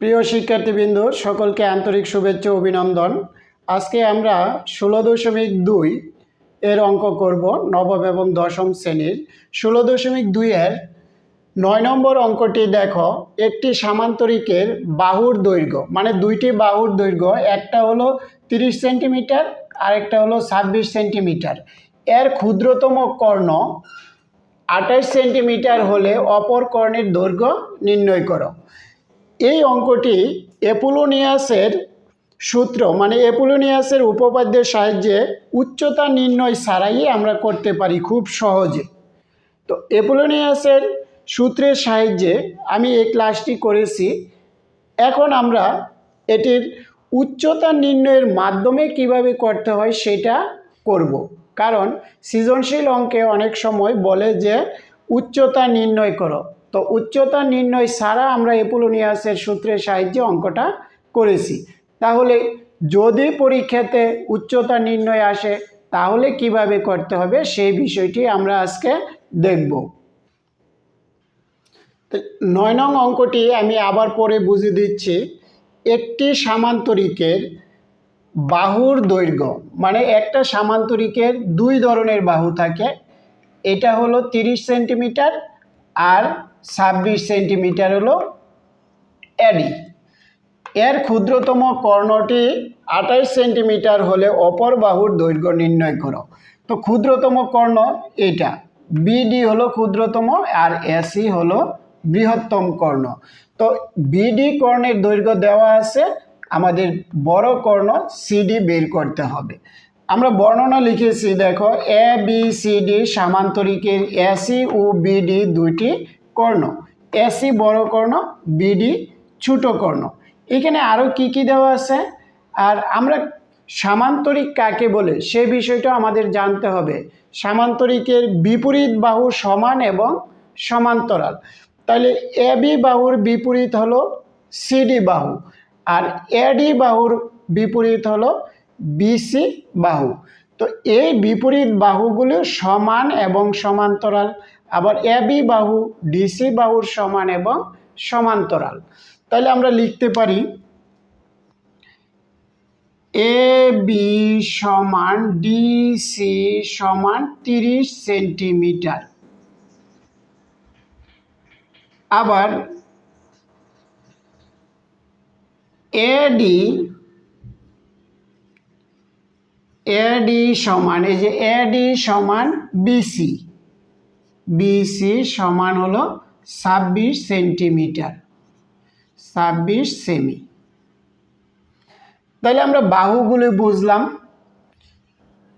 প্রিয় শিক্ষার্থীবৃন্দ, সকলকে আন্তরিক শুভেচ্ছা অভিনন্দন। আজকে আমরা ষোলো দশমিক দুই এর অঙ্ক করব নবম এবং দশম শ্রেণির। ষোলো দশমিক দুইয়ের নয় নম্বর অঙ্কটি দেখো, একটি সামান্তরিকের বাহুর দৈর্ঘ্য মানে দুইটি বাহুর দৈর্ঘ্য, একটা হলো তিরিশ সেন্টিমিটার আরেকটা হলো ছাব্বিশ সেন্টিমিটার। এর ক্ষুদ্রতম কর্ণ আঠাশ সেন্টিমিটার হলে অপর কর্ণের দৈর্ঘ্য নির্ণয় করো। এই অঙ্কটি অ্যাপোলোনিয়াসের সূত্র মানে অ্যাপোলোনিয়াসের উপপাদ্যের সাহায্যে উচ্চতা নির্ণয় ছাড়াই আমরা করতে পারি খুব সহজে। তো অ্যাপোলোনিয়াসের সূত্রের সাহায্যে আমি এই ক্লাসটি করেছি। এখন আমরা এটির উচ্চতা নির্ণয়ের মাধ্যমে কীভাবে করতে হয় সেটা করব। কারণ সৃজনশীল অঙ্কে অনেক সময় বলে যে উচ্চতা নির্ণয় করো। তো উচ্চতা নির্ণয় ছাড়া আমরা এপোলোনিয়াসের সূত্রের সাহায্যে অঙ্কটা করেছি। তাহলে যদি পরীক্ষাতে উচ্চতা নির্ণয় আসে, তাহলে কীভাবে করতে হবে সেই বিষয়টি আমরা আজকে দেখব। নয় নং অঙ্কটি আমি আবার পরে বুঝিয়ে দিচ্ছি। একটি সামান্তরিকের বাহুর দৈর্ঘ্য। মানে একটা সামান্তরিকের দুই ধরনের বাহু থাকে। এটা হলো তিরিশ সেন্টিমিটার আর ছাব্বিশ সেন্টিমিটার হলো অ্যাডি এর ক্ষুদ্রতম কর্ণটি আঠাশ সেন্টিমিটার হলে অপর বাহুর দৈর্ঘ্য নির্ণয় করো। তো ক্ষুদ্রতম কর্ণ এটা বিডি হলো ক্ষুদ্রতম আর এসি হলো বৃহত্তম কর্ণ। তো বিডি কর্ণের দৈর্ঘ্য দেওয়া আছে আমাদের বড় কর্ণ সিডি বের করতে হবে। আমরা বর্ণনা লিখেছি, দেখো এ বি সি ডি সামান্তরিকের এসি ও বিডি দুইটি কর্ণ। এসি বড় কর্ণ বিডি ছোট কর্ণ। এখানে আরও কি কি দেওয়া আছে? আর আমরা সামান্তরিক কাকে বলে, সে বিষয়টা আমাদের জানতে হবে। সামান্তরিকের বিপরীত বাহু সমান এবং সমান্তরাল। তাহলে এ বি বাহুর বিপরীত হলো সিডি বাহু। আর এডি বাহুর বিপরীত হলো বিসি বাহু। তো এই বিপরীত বাহুগুলো সমান এবং সমান্তরাল, আবার এবি বাহু ডিসি বাহুর সমান এবং সমান্তরাল। তাহলে আমরা লিখতে পারি এ বি সমান ডিসি সমান তিরিশ সেন্টিমিটার। আবার এডি এডি সমান, এই যে এডি সমান বিসি বিসি সমান হলো ছাব্বিশ সেন্টিমিটার, ছাব্বিশ সেমি। তাহলে আমরা বাহুগুলো বুঝলাম।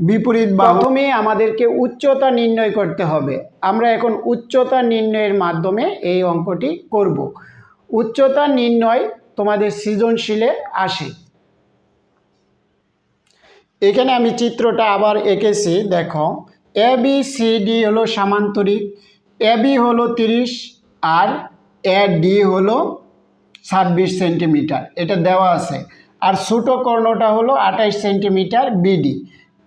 বিপরীত প্রথমে আমাদেরকে উচ্চতা নির্ণয় করতে হবে। আমরা এখন উচ্চতা নির্ণয়ের মাধ্যমে এই অঙ্কটি করব। উচ্চতা নির্ণয় তোমাদের সৃজনশীলে আসে। এখানে আমি চিত্রটা আবার এঁকেছি, দেখো। এ বি সি ডি হলো সামান্তরিক। এ বি হলো তিরিশ আর এ ডি হলো ছাব্বিশ সেন্টিমিটার। এটা দেওয়া আছে। আর ছোটো কর্ণটা হলো আঠাশ সেন্টিমিটার বিডি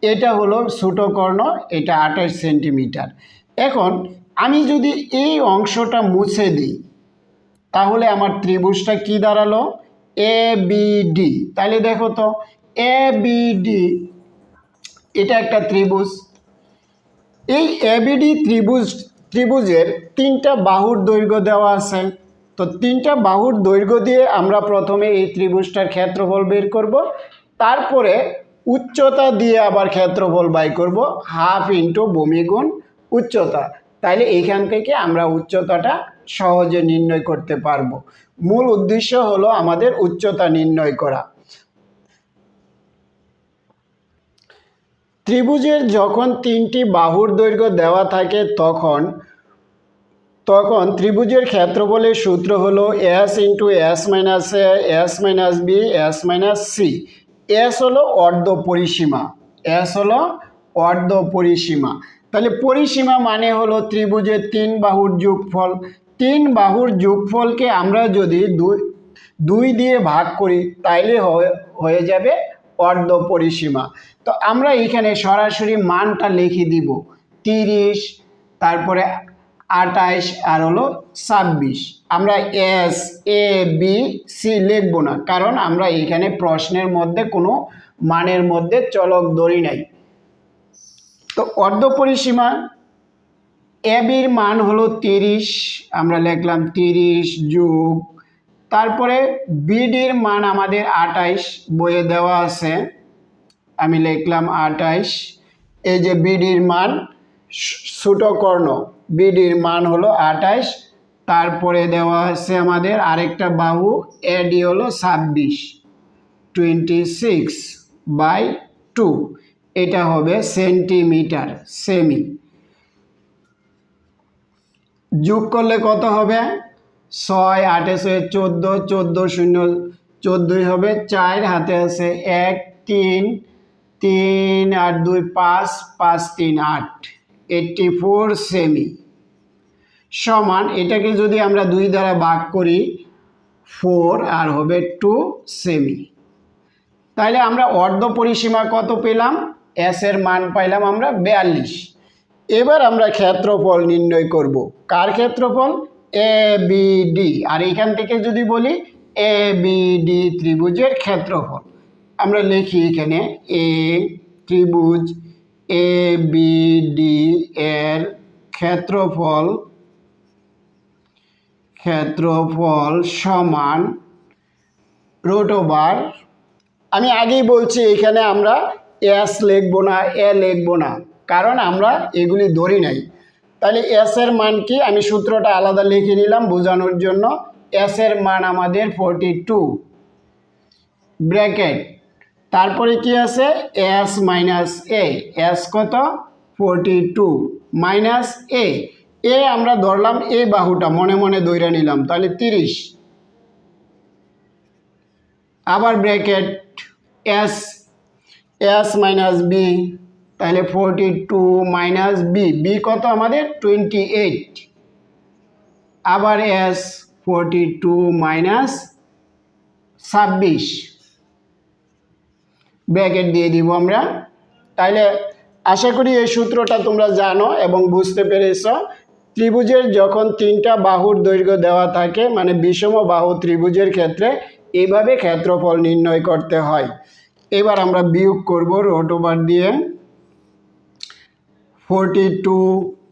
এটা হলো ছোটো কর্ণ, এটা আঠাশ সেন্টিমিটার। এখন আমি যদি এই অংশটা মুছে দিই তাহলে আমার ত্রিভুজটা কি দাঁড়াল? এ বি ডি তাহলে দেখো তো এ বি ডি এটা একটা ত্রিভুজ। এই এবিডি ত্রিভুজ, ত্রিভুজের তিনটা বাহুর দৈর্ঘ্য দেওয়া আছে। তো তিনটা বাহুর দৈর্ঘ্য দিয়ে আমরা প্রথমে এই ত্রিভুজটার ক্ষেত্রফল বের করব। তারপরে উচ্চতা দিয়ে আবার ক্ষেত্রফল বাই করব, হাফ ইন্টু ভূমিগুণ উচ্চতা। তাইলে এইখান থেকে আমরা উচ্চতাটা সহজে নির্ণয় করতে পারব। মূল উদ্দেশ্য হলো আমাদের উচ্চতা নির্ণয় করা। ত্রিভুজের যখন তিনটি বাহুর দৈর্ঘ্য দেওয়া থাকে তখন তখন ত্রিভুজের ক্ষেত্রফলের সূত্র হলো S into S minus A S minus B S minus C S হলো অর্ধ পরিসীমা। এস হলো অর্ধ পরিসীমা। তাহলে পরিসীমা মানে হলো ত্রিভুজের তিন বাহুর যোগফল। তিন বাহুর যোগফলকে আমরা যদি দুই দুই দিয়ে ভাগ করি, তাইলে হয়ে- যাবে অর্ধ পরিসীমা। তো আমরা এখানে সরাসরি মানটা লিখে দিব, তিরিশ, তারপরে আঠাইশ, আর হলো ছাব্বিশ। আমরা এস, এ, বি, সি লিখব না, কারণ আমরা এখানে প্রশ্নের মধ্যে কোনো মানের মধ্যে চলক ধরি নাই। তো অর্ধ পরিসীমা এবির মান হলো তিরিশ, আমরা লিখলাম তিরিশ যুগ, তারপরে বিডির মান আমাদের আটাইশ বইয়ে দেওয়া আছে, আমি লিখলাম আটাইশ এই যে বিডির মান, ছোটো কর্ণ বিডির মান হলো আটাইশ তারপরে দেওয়া আছে আমাদের আরেকটা বাহু এডি হলো ছাব্বিশ টোয়েন্টি সিক্স বাই টু এটা হবে সেন্টিমিটার সেমি যোগ করলে কত হবে? ছয়, আটে ছয়, চোদ্দ চোদ্দ শূন্য, চোদ্দোই হবে, চার, হাতে আছে এক, তিন তিন, আট, দুই, পাঁচ পাঁচ, তিন, আট। Eighty four cm. সমান, এটাকে যদি আমরা দুই দ্বারা ভাগ করি, ফোর, আর হবে টু সেমি। তাহলে আমরা অর্ধ পরিসীমা কত পেলাম? এস এর মান পাইলাম আমরা বিয়াল্লিশ। এবার আমরা ক্ষেত্রফল নির্ণয় করব। কার ক্ষেত্রফল? এ বি ডি আর এখান থেকে যদি বলি এ বি ডি ত্রিভুজের ক্ষেত্রফল। আমরা লিখি এখানে এ ত্রিভুজ এ বি ডি এর ক্ষেত্রফল ক্ষেত্রফল সমান রোট ওভার আমি আগেই বলছি এখানে আমরা এস লিখব না এ লিখব না। কারণ আমরা এগুলি ধরি নাই। তাহলে এস এর মান কি? আমি সূত্রটা আলাদা লিখে নিলাম বোঝানোর জন্য। এস এর মান আমাদের ফোরটি টু ব্র্যাকেট তারপরে কি আছে? এস মাইনাস এ এস কত? Forty two minus A A আমরা ধরলাম এ বাহুটা, মনে মনে দৈরা নিলাম তাহলে তিরিশ। আবার bracket S S minus B তাহলে forty two minus B B কত আমাদের? টোয়েন্টি এইট আবার এস ফোরটি টু মাইনাস ছাব্বিশ। ব্র্যাকেট দিয়ে দিব আমরা। তাহলে আশা করি এই সূত্রটা তোমরা জানো এবং বুঝতে পেরেছ। ত্রিভুজের যখন তিনটা বাহুর দৈর্ঘ্য দেওয়া থাকে মানে বিষম বাহু ত্রিভুজের ক্ষেত্রে এইভাবে ক্ষেত্রফল নির্ণয় করতে হয়। এবার আমরা বিয়োগ করব রোট ওভার দিয়ে। ফোরটি টু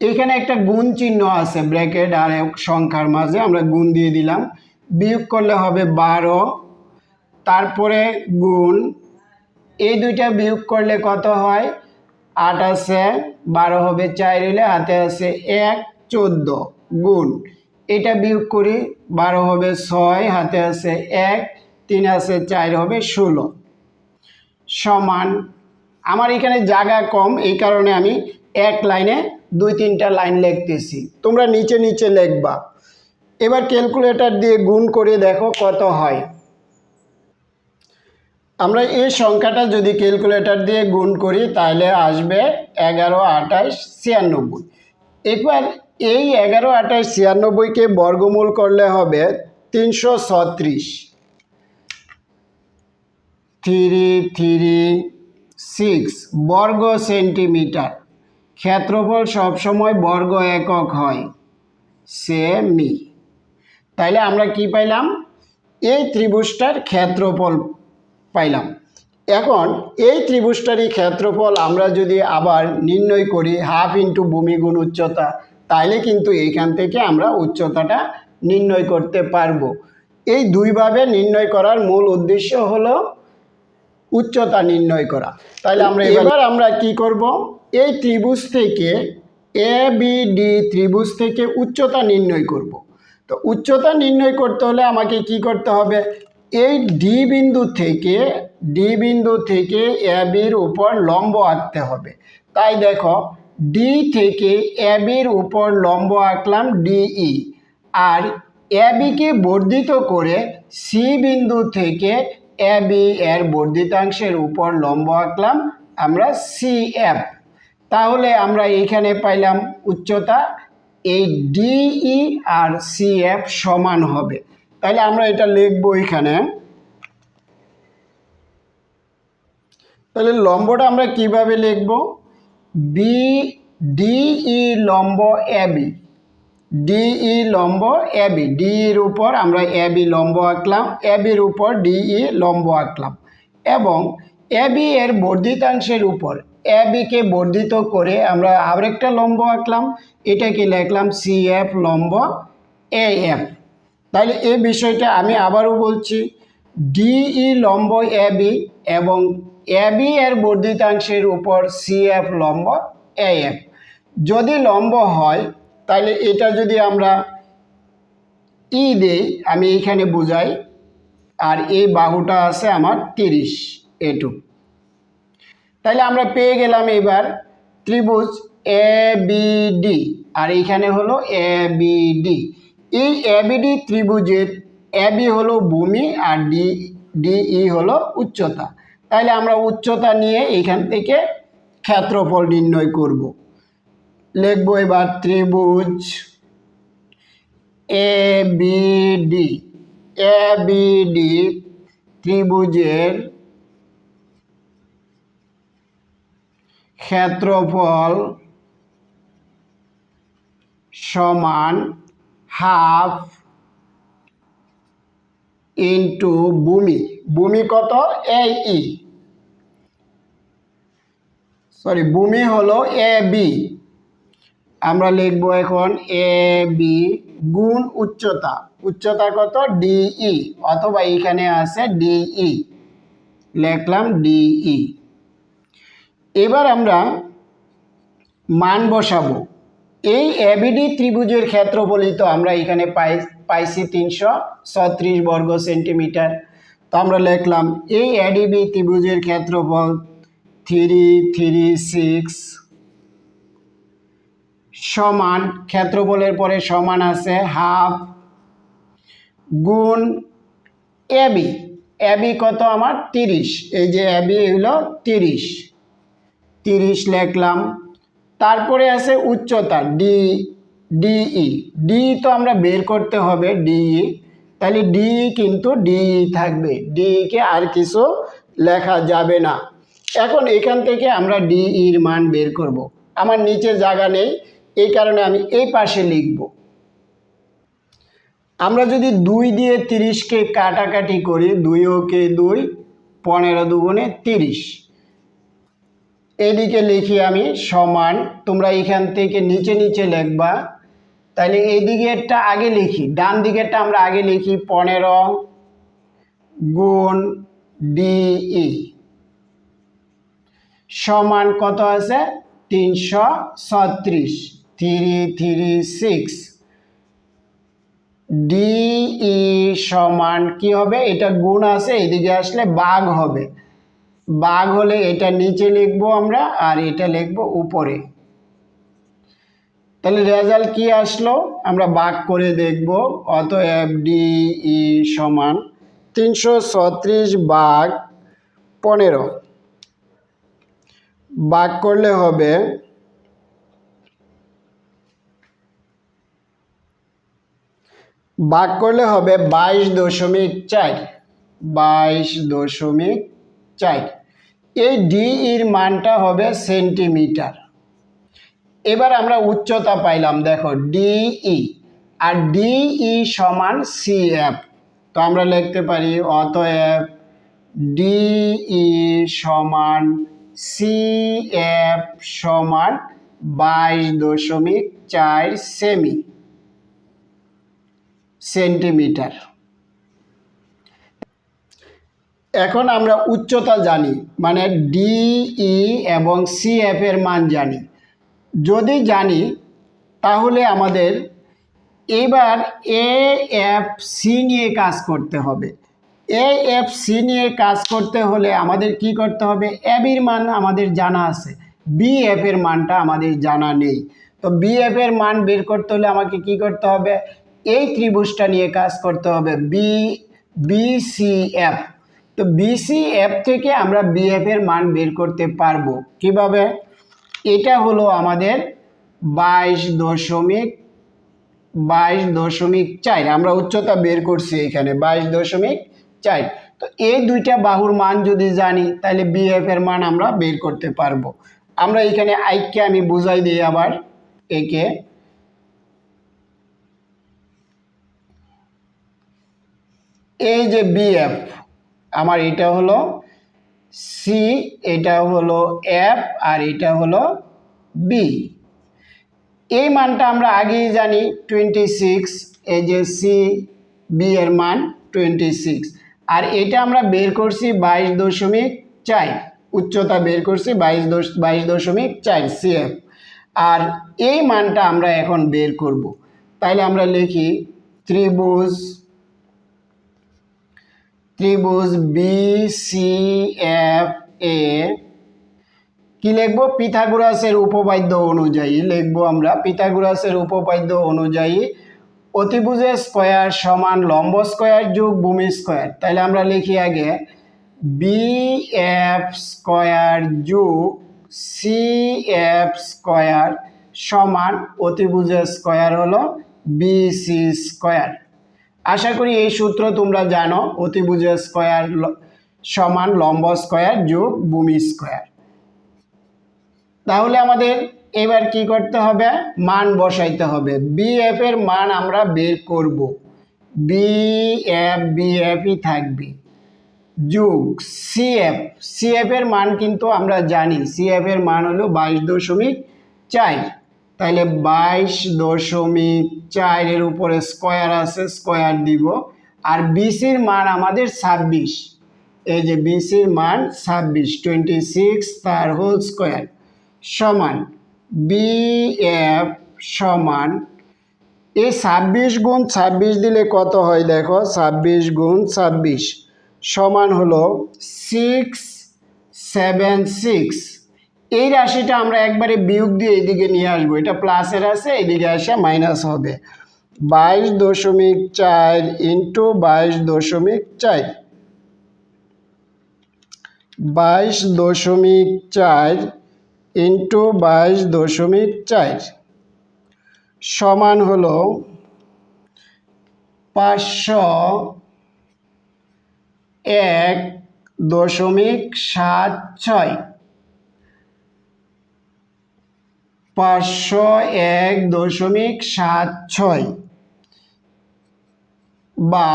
এখানে একটা গুণ চিহ্ন আছে ব্র্যাকেট আর এক সংখ্যার মাঝে, আমরা গুণ দিয়ে দিলাম। বিয়োগ করলে হবে বারো। তারপরে গুণ, এই দুইটা বিয়োগ করলে কত হয়? আট আছে, বারো হবে চার হলে হাতে আছে এক, চোদ্দ। গুণ, এটা বিয়োগ করি, বারো হবে ছয়, হাতে আছে এক, তিন আছে চার হবে ষোলো। সমান, আমার এখানে জায়গা কম, এই কারণে আমি এক লাইনে দুই তিনটা লাইন লিখতেছি। তোমরা নিচে নিচে লিখবা। এবার ক্যালকুলেটর দিয়ে গুণ করে দেখো কত হয়। আমরা এই সংখ্যাটা যদি ক্যালকুলেটর দিয়ে গুণ করি, তাহলে আসবে এগারো আঠাশ ছিয়ানব্বই। এবার এই এগারো আঠাশ ছিয়ানব্বইকে বর্গমূল করলে হবে তিনশো ছত্রিশ। থ্রি থ্রি সিক্স বর্গ সেন্টিমিটার। ক্ষেত্রফল সবসময় বর্গ একক হয়। সেমি তাইলে আমরা কি পাইলাম? এই ত্রিভুজটার ক্ষেত্রফল পাইলাম। এখন এই ত্রিভুজটারই ক্ষেত্রফল আমরা যদি আবার নির্ণয় করি হাফ ইন্টু ভূমি গুণ উচ্চতা তাইলে কিন্তু এইখান থেকে আমরা উচ্চতাটা নির্ণয় করতে পারব। এই দুইভাবে নির্ণয় করার মূল উদ্দেশ্য হলো উচ্চতা নির্ণয় করা। তাহলে আমরা এবার আমরা কি করব? এই ত্রিভুজ থেকে এ বি ডি ত্রিভুজ থেকে উচ্চতা নির্ণয় করব। তো উচ্চতা নির্ণয় করতে হলে আমাকে কি করতে হবে? এই ডি বিন্দু থেকে ডি বিন্দু থেকে এ বির উপর লম্ব আঁকতে হবে। তাই দেখো ডি থেকে এ বির উপর লম্ব আঁকলাম ডিই আর এ বিকে বর্ধিত করে সি বিন্দু থেকে এ বি এর বর্ধিতাংশের উপর লম্ব আঁকলাম আমরা সি এফ তাহলে আমরা এইখানে পাইলাম উচ্চতা এই ডিই আর সি, এফ সমান হবে। তাহলে আমরা এটা লিখব এখানে তাহলে লম্বটা আমরা কীভাবে লিখব? বি ডিই লম্ব এ বি ডিই লম্ব এবি ডিইর উপর আমরা এবি লম্ব আঁকলাম। এবির উপর ডিই লম্ব আঁকলাম। এবং এবি এর বর্ধিতাংশের উপর এবিকে বর্ধিত করে আমরা আরেকটা লম্ব আঁকলাম। এটাকে লিখলাম সি এফ লম্ব এ এফ তাহলে এই বিষয়টা আমি আবারও বলছি ডিই লম্ব এবি এবং এবি এর বর্ধিতাংশের উপর সি এফ লম্ব এ এফ যদি লম্ব হয় তাহলে এটা যদি আমরা ই দেই, আমি এইখানে বুঝাই, আর এই বাহুটা আছে আমার তিরিশ এটু তাহলে আমরা পেয়ে গেলাম এবার ত্রিভুজ এ বি ডি আর এইখানে হলো এ বি ডি এই এ বি ডি ত্রিভুজের এ বি হলো ভূমি আর ডি ডিই হলো উচ্চতা। তাহলে আমরা উচ্চতা নিয়ে এইখান থেকে ক্ষেত্রফল নির্ণয় করব। লিখব এবার ত্রিভুজ A B D A B D ত্রিভুজের ক্ষেত্রফল সমান হাফ ইন্টু ভূমি। ভূমি কত? এই ই। সরি, ভূমি হলো এ বি। আমরা লিখব এখন এ বি গুণ উচ্চতা। উচ্চতা কত? ডিই অথবা এখানে আছে ডিই লিখলাম ডিই এবার আমরা মান বসাবো। এই অ্যাবিডি ত্রিভুজের ক্ষেত্রফলই তো আমরা এখানে পাই, পাইছি তিনশো ছত্রিশ বর্গ সেন্টিমিটার। তো আমরা লিখলাম, এই অ্যাডিবি ত্রিভুজের ক্ষেত্রফল থ্রি থ্রি, সিক্স সমান, ক্ষেত্রফলের পরে সমান আছে হাফ গুণ এবি এবি কত আমার? তিরিশ। এই যে এবি হলো তিরিশ। তিরিশ লিখলাম। তারপরে আছে উচ্চতা ডি ডিই ডি তো আমরা বের করতে হবে ডিই তাহলে ডিই কিন্তু ডিই থাকবে। ডিইকে আর কিছু লেখা যাবে না। এখন এখান থেকে আমরা ডিইর মান বের করব। আমার নিচে জায়গা নেই, এই কারণে আমি এই পাশে লিখব। আমরা যদি দুই দিয়ে তিরিশকে কাটাকাটি করি, দুই ওকে দুই, পনেরো দুগুণে তিরিশ। এদিকে লিখি আমি সমান, তোমরা এখান থেকে নিচে নিচে লিখবা। তাহলে এই দিকেরটা আগে লিখি, ডান দিকেরটা আমরা আগে লিখি পনেরো গুণ ডিই। সমান কত আছে? তিনশো ছত্রিশ। Three three, six. ডিই সমান কি হবে? এটা গুণ আছে, এদিকে আসলে বাঘ হবে। বাঘ হলে এটা নিচে লিখব আমরা আর এটা লিখব উপরে। তাহলে রেজাল্ট কি আসলো? আমরা বাঘ করে দেখব। অতএব ডিই সমান তিনশো ছত্রিশ বাঘ পনেরো। বাঘ করলে হবে ভাগ করলে হবে বাইশ দশমিক চার। বাইশ দশমিক চার এই ডি এর মানটা হবে সেন্টিমিটার। এবার আমরা উচ্চতা পাইলাম, দেখো ডিই আর ডিই সমান সিএফ তো আমরা লিখতে পারি অতএব ডিই সমান সিএফ সমান বাইশ দশমিক চার সেমি সেন্টিমিটার। এখন আমরা উচ্চতা জানি মানে ডিই এবং সিএফ এর মান জানি। যদি জানি, তাহলে আমাদের এবার এ এফ সি নিয়ে কাজ করতে হবে। এ এফ সি নিয়ে কাজ করতে হলে আমাদের কি করতে হবে? এবির মান আমাদের জানা আছে। বি এফ এর মানটা আমাদের জানা নেই। তো বি এফ এর মান বের করতে হলে আমাকে কি করতে হবে? এই ত্রিভুজটা নিয়ে কাজ করতে হবে। বি বিসিএফ তো বিসিএফ থেকে আমরা বিএফ এর মান বের করতে পারব। কীভাবে? এটা হলো আমাদের বাইশ দশমিক বাইশ দশমিক চার। আমরা উচ্চতা বের করছি এখানে, বাইশ দশমিক চার। তো এই দুইটা বাহুর মান যদি জানি, তাহলে বিএফ এর মান আমরা বের করতে পারব। আমরা এখানে আইককে আমি বুঝাই দিই আবার, একে। এই যে বিএফ আমার এটা হলো সি এটা হলো এফ আর এটা হলো বি এই মানটা আমরা আগেই জানি টোয়েন্টি সিক্স এই যে সি বি এর মান টোয়েন্টি সিক্স আর এটা আমরা বের করছি বাইশ দশমিক চার, উচ্চতা বের করছি বাইশ দশ, বাইশ দশমিক চার সিএফ আর এই মানটা আমরা এখন বের করব। তাইলে আমরা লিখি ত্রিভুজ ত্রিভুজ বি সি এফ এ কি লিখব? পিথাগোরাসের উপপাদ্য অনুযায়ী লিখব আমরা। পিথাগোরাসের উপপাদ্য অনুযায়ী অতিভুজের স্কোয়ার সমান লম্ব স্কোয়ার যোগ ভূমি স্কোয়ার। তাহলে আমরা লিখি আগে বি এফ স্কোয়ার যোগ সি এফ স্কোয়ার সমান অতিভুজের স্কোয়ার হলো বি সি স্কোয়ার। আশা করি এই সূত্র তোমরা জানো অতিভুজের স্কোয়ার সমান লম্ব স্কোয়ার যোগ ভূমি স্কোয়ার। তাহলে আমাদের এবার কি করতে হবে? মান বসাইতে হবে। বিএফ এর মান আমরা বের করব। বিএফ বিএফই থাকবে। যোগ সিএফ সিএফ এর মান কিন্তু আমরা জানি। সিএফ এর মান হলো বাইশ দশমিক চার। তাহলে বাইশ দশমিক চারের উপরে স্কোয়ার আছে, স্কোয়ার দিব। আর বিসির মান আমাদের ছাব্বিশ। এই যে বিসির মান ছাব্বিশ টোয়েন্টি সিক্স তার হোল স্কোয়ার সমান বিএফ সমান এই ছাব্বিশ গুণ ছাব্বিশ দিলে কত হয় দেখো, ছাব্বিশ গুণ ছাব্বিশ সমান হলো সিক্স সেভেন সিক্স এই রাশিটা আমরা একবারে বিয়োগ দিয়ে এদিকে নিয়ে আসব। এটা প্লাসের আছে, এদিকে আসে মাইনাস হবে। বাইশ দশমিক চার ইন্টু বাইশ দশমিক চার। বাইশ দশমিক চার ইন্টু বাইশ দশমিক চার সমান হলো পাঁচশো এক দশমিক সাত ছয়। পাঁচশো এক দশমিক সাত ছয় বা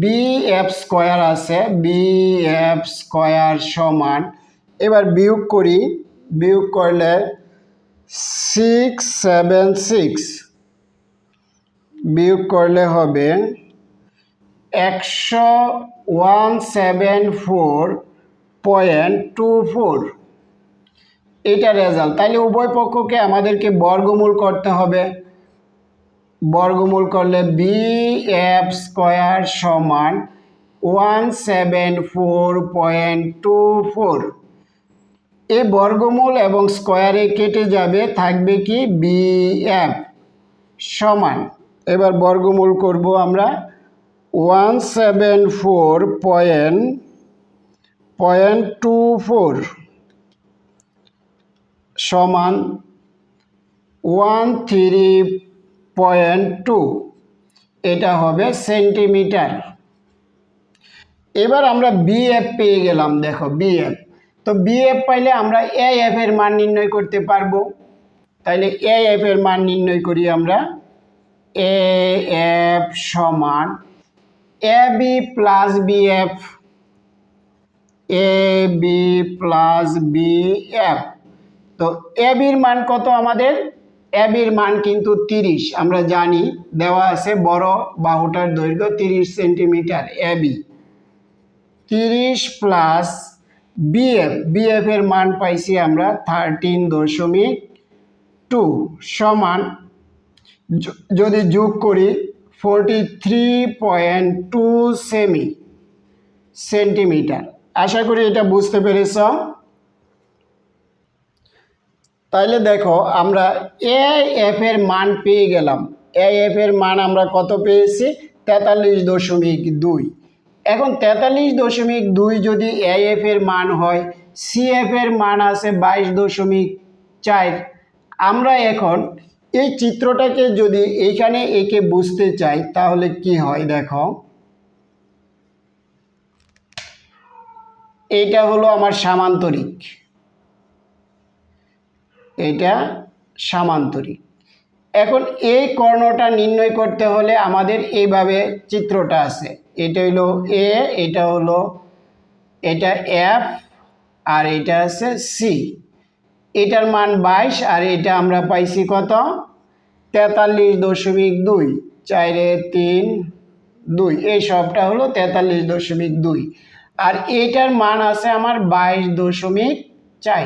বি এফ স্কোয়ার আছে বি এফ স্কোয়ার সমান। এবার বিয়োগ করি, বিয়োগ করলে সিক্স সেভেন সিক্স বিয়োগ করলে হবে একশো one seven four point two four. এটা রেজাল্ট তাহলে উভয় পক্ষকে আমাদেরকে বর্গমূল করতে হবে। বর্গমূল করলে বি এফ স্কোয়ার সমান one seven four point two four এ বর্গমূল এবং স্কোয়ারে কেটে যাবে, থাকবে কি বি এফ সমান। এবার বর্গমূল করব আমরা one seven four point point two four সমান ওয়ান থ্রি পয়েন্ট টু এটা হবে সেন্টিমিটার এবার আমরা বিএফ পেয়ে গেলাম, দেখো বিএফ তো বিএফ পাইলে আমরা এ এফ এর মান নির্ণয় করতে পারব। তাইলে এ এফ এর মান নির্ণয় করি আমরা এ এফ সমান A B plus BF A B plus B F তো এ বির মান কত আমাদের? এ বির মান কিন্তু তিরিশ। আমরা জানি দেওয়া আছে বড় বাহুটার দৈর্ঘ্য তিরিশ সেন্টিমিটার এ বি তিরিশ প্লাস বিএফ বিএফ এর মান পাইছি আমরা থার্টিন দশমিক টু সমান যদি যোগ করি forty three point two cm centimetre আশা করি এটা বুঝতে পেরেছ? তাহলে দেখো, আমরা এ এফ এর মান পেয়ে গেলাম। এ এফ এর মান আমরা কত পেয়েছি? তেতাল্লিশ দশমিক দুই। এখন তেতাল্লিশ দশমিক দুই যদি এ এফ এর মান হয় সি এফ এর মান আছে বাইশ দশমিক চার। আমরা এখন এই চিত্রটাকে যদি এইখানে একে বুঝতে চাই, তাহলে কি হয় দেখো? এটা হলো আমার সামান্তরিক। এটা সামান্তরিক। এখন এই কর্ণটা নির্ণয় করতে হলে আমাদের এইভাবে চিত্রটা আছে। এটা হলো এ এটা হলো, এটা এফ আর এটা আছে সি এটার মান বাইশ, আর এটা আমরা পাইছি কত? তেতাল্লিশ দশমিক দুই চারে তিন, দুই। এই সবটা হলো তেতাল্লিশ দশমিক দুই। আর এটার মান আছে আমার বাইশ দশমিক চার।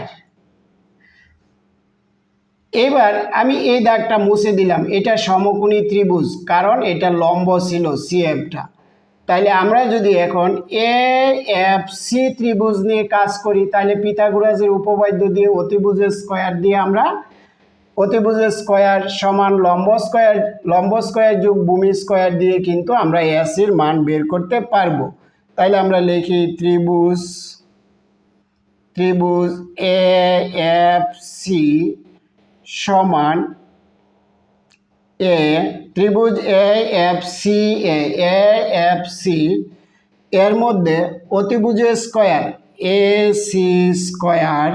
এবার আমি এই দাগটা মুছে দিলাম। এটা সমকোণী ত্রিভুজ, কারণ এটা লম্ব ছিল সিএফটা তাইলে আমরা যদি এখন এ এফ সি ত্রিভুজ নিয়ে কাজ করি তাহলে পিথাগোরাসের উপবাদ্য দিয়ে অতিভুজের স্কয়ার দিয়ে আমরা অতিভুজের স্কয়ার সমান লম্ব স্কয়ার লম্ব স্কয়ার যুগ ভূমি স্কয়ার দিয়ে কিন্তু আমরা এসির মান বের করতে পারব। তাইলে আমরা লিখি ত্রিভুজ ত্রিভুজ এ এফ সি সমান এ ত্রিভুজ A F C A F C এর মধ্যে অতিভুজের স্কয়ার এ সি স্কয়ার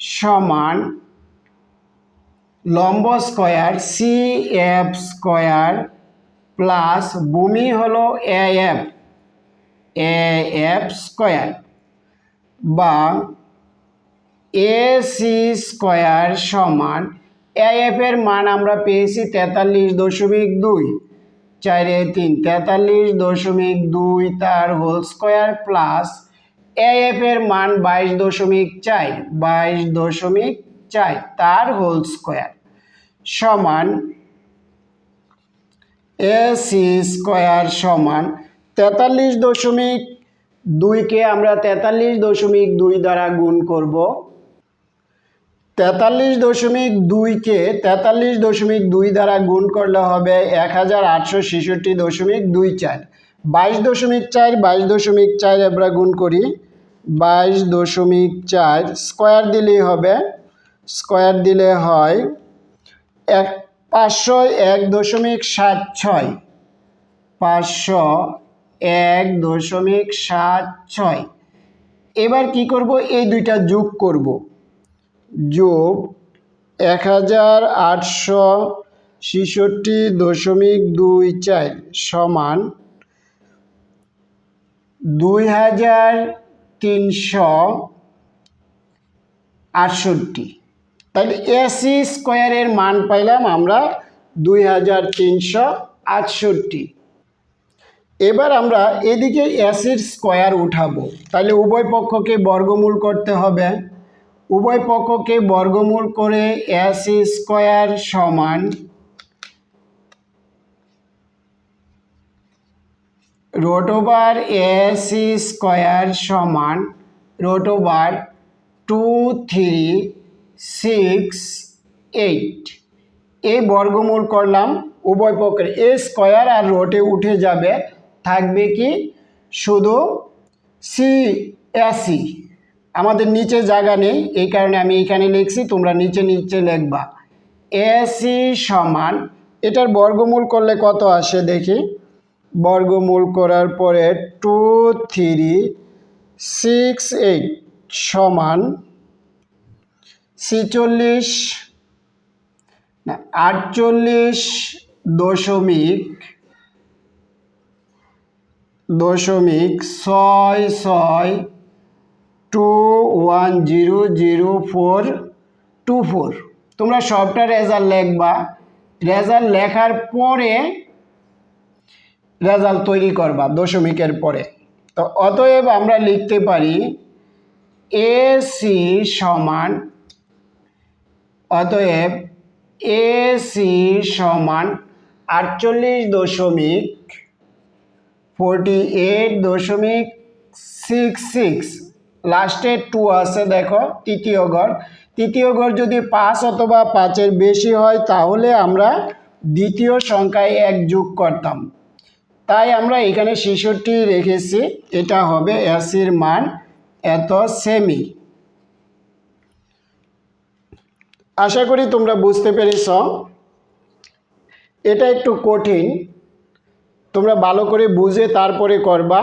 সমান লম্ব square C F square plus ভূমি হলো A F A F square বা এ সি স্কয়ার সমান এফ মান আমরা পেয়েছি তেতাল্লিশ দশমিক দুই। চারে তিন, তেতাল্লিশ দশমিক দুই তার হোল স্কয়ার প্লাস এফ মান বাইশ দশমিক চার, বাইশ দশমিক চার তার হোল স্কয়ার সমান এ সি স্কয়ার সমান তেতাল্লিশ দশমিক দুইকে আমরা তেতাল্লিশ দশমিক দুই দ্বারা গুণ করব। তেতাল্লিশ দশমিক দুইকে তেতাল্লিশ দশমিক দুই দ্বারা গুণ করলে হবে এক হাজার আটশো ছেষট্টি দশমিক দুই চার। বাইশ দশমিক চার, বাইশ দশমিক চার আমরা গুণ করি। বাইশ দশমিক চার স্কোয়ার দিলেই হবে। স্কোয়ার দিলে হয় এক, পাঁচশো এক দশমিক সাত ছয়। পাঁচশো এক দশমিক সাত ছয়। এবার কি করব? এই দুইটা যোগ করব। যোগ এক হাজার আটশো ছেষট্টি দশমিক দুই চার সমান দুই হাজার তিনশো আটষট্টি। তাহলে এসি স্কোয়ারের মান পাইলাম আমরা দুই হাজার তিনশো আটষট্টি। এবার আমরা এদিকে এসির স্কোয়ার উঠাবো। তাহলে উভয় পক্ষকে বর্গমূল করতে হবে। উভয় পক্ষকে বর্গমূল করে এসি স্কোয়ার সমান রোটোবার এসি স্কোয়ার সমান root over two three six eight. এই বর্গমূল করলাম উভয় পক্ষের। এ স্কোয়ার আর রোটে উঠে যাবে, থাকবে কি? শুধু সি এসি আমাদের নিচে জায়গা নেই, এই কারণে আমি এখানে লিখছি, তোমরা নিচে নিচে লিখবা। এসি সমান, এটার বর্গমূল করলে কত আসে দেখি? বর্গমূল করার পরে টু থ্রি সিক্স এইট সমান ছিচল্লিশ, না, আটচল্লিশ দশমিক দশমিক ছয় ছয় two one zero zero four two four তোমরা সবটা রেজাল্ট লিখবা। রেজাল্ট লেখার পরে রেজাল্ট তৈরি করবা দশমিকের পরে। তো অতএব আমরা লিখতে পারি এ সি সমান, অতএব এ সি সমান আটচল্লিশ দশমিক ফোরটি এইট দশমিক সিক্স সিক্স লাস্টে টু আছে, দেখো, তৃতীয় ঘর। তৃতীয় ঘর যদি পাঁচ অথবা পাঁচের বেশি হয়, তাহলে আমরা দ্বিতীয় সংখ্যায় এক যোগ করতাম। তাই আমরা এখানে ছেষট্টি রেখেছি, এটা হবে এসির মান, এত সেমি আশা করি তোমরা বুঝতে পেরেছ। এটা একটু কঠিন। তোমরা ভালো করে বুঝে তারপরে করবা।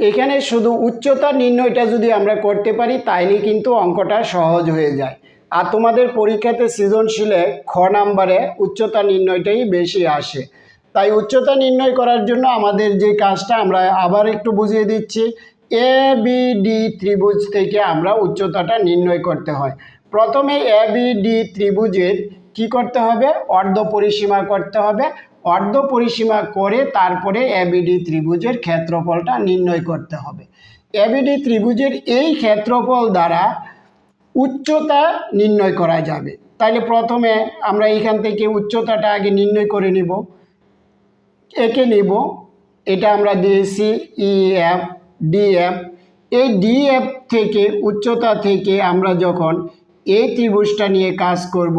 এখানে শুধু উচ্চতা নির্ণয়টা যদি আমরা করতে পারি, তাইলে কিন্তু অঙ্কটা সহজ হয়ে যায়। আর তোমাদের পরীক্ষাতে সৃজনশীলে খ নাম্বারে উচ্চতা নির্ণয়টাই বেশি আসে। তাই উচ্চতা নির্ণয় করার জন্য আমাদের যে কাজটা আমরা আবার একটু বুঝিয়ে দিচ্ছি। এ বি ডি ত্রিভুজ থেকে আমরা উচ্চতাটা নির্ণয় করতে হয়। প্রথমে এ বি ডি ত্রিভুজের কি করতে হবে? অর্ধ পরিসীমা করতে হবে। অর্ধ পরিসীমা করে তারপরে এবিডি ত্রিভুজের ক্ষেত্রফলটা নির্ণয় করতে হবে। এবিডি ত্রিভুজের এই ক্ষেত্রফল দ্বারা উচ্চতা নির্ণয় করা যাবে। তাহলে প্রথমে আমরা এখান থেকে উচ্চতাটা আগে নির্ণয় করে নিব। একে নিব। এটা আমরা দিয়েছি ই এফ ডিএফ এই ডিএফ থেকে, উচ্চতা থেকে আমরা যখন এই ত্রিভুজটা নিয়ে কাজ করব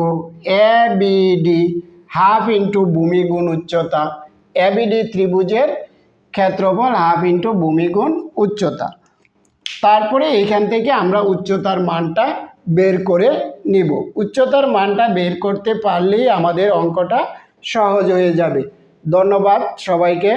A B D half into ভূমি গুণ উচ্চতা। এবিডি ত্রিভুজের ক্ষেত্রফল হাফ ইন্টু ভূমি গুণ উচ্চতা। তারপরে এখান থেকে আমরা উচ্চতার মানটা বের করে নিব। উচ্চতার মানটা বের করতে পারলেই আমাদের অঙ্কটা সহজ হয়ে যাবে। ধন্যবাদ সবাইকে।